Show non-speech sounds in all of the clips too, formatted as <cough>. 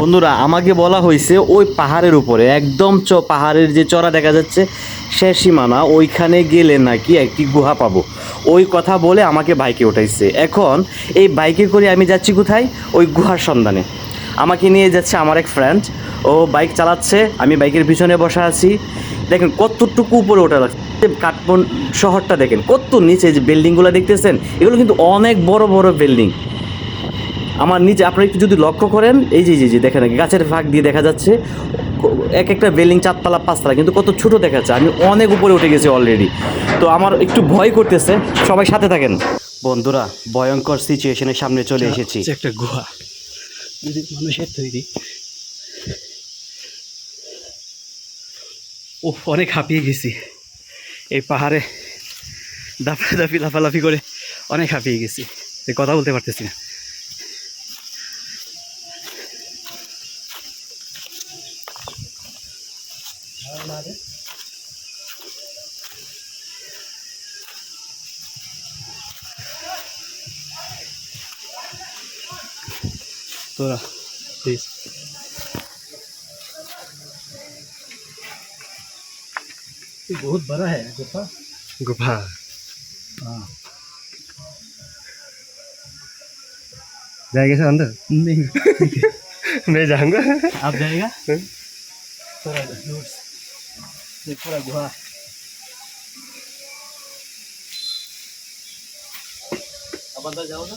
বন্ধুরা, আমাকে বলা হয়েছে ওই পাহাড়ের উপরে, একদম চ, পাহাড়ের যে চড়া দেখা যাচ্ছে শেষ সীমানা, ওইখানে গেলে নাকি একটি গুহা পাবো। ওই কথা বলে আমাকে বাইকে উঠাইছে। এখন এই বাইকে করে আমি যাচ্ছি কোথায়? ওই গুহার সন্ধানে। আমাকে নিয়ে যাচ্ছে আমার এক ফ্রেন্ড ও বাইক চালাচ্ছে, আমি বাইকের পিছনে বসা আছি। দেখেন কতটুকু উপরে ওঠা লাগছে। কাঠমন শহরটা দেখেন, কত নিচে যে বিল্ডিংগুলো দেখতেছেন, এগুলো কিন্তু অনেক বড় বড় বিল্ডিং আমার নিচে আপনারা একটু যদি লক্ষ্য করেন এই যে যে দেখেন গাছের ফাঁক দিয়ে দেখা যাচ্ছে এক একটা বিল্ডিং চারতলা পাঁচতলা কিন্তু কত ছোট দেখা যাচ্ছে আমি অনেক উপরে উঠে গেছি অলরেডি তো আমার একটু ভয় করতেছে সবাই সাথে থাকেন। বন্ধুরা ভয়ঙ্কর সিচুয়েশনের সামনে চলে এসেছি। একটা গুহা। মানুষের তৈরি। ও অনেক হাঁপিয়ে গেছি। এই পাহাড়ে দাফাদাফি লাফালাফি করে অনেক হাঁপিয়ে গেছি। এই কথা বলতে পারতেছি না। और थोड़ा प्लीज़ बहुत बड़ा है गुफा। गुफा। हाँ। जाएगा सर अंदर? नहीं। <laughs> मैं जाऊँगा। आप जाएगा? हाँ। थोड़ा से ये पूरा गुहा अब अंदर जाओ ना।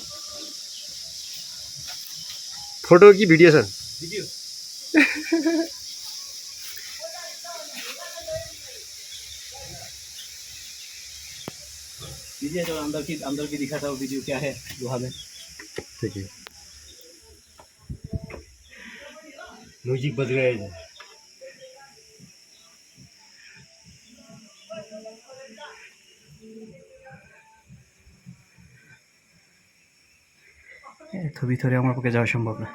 फ़ोटो की वीडियो सर। वीडियो। दीजिए जो अंदर की अंदर की दिखा था वो वीडियो क्या है गुहा में? ठीक है। म्यूज़िक बज गया है। এত ভিতরে আমার পক্ষে যাওয়া সম্ভব না।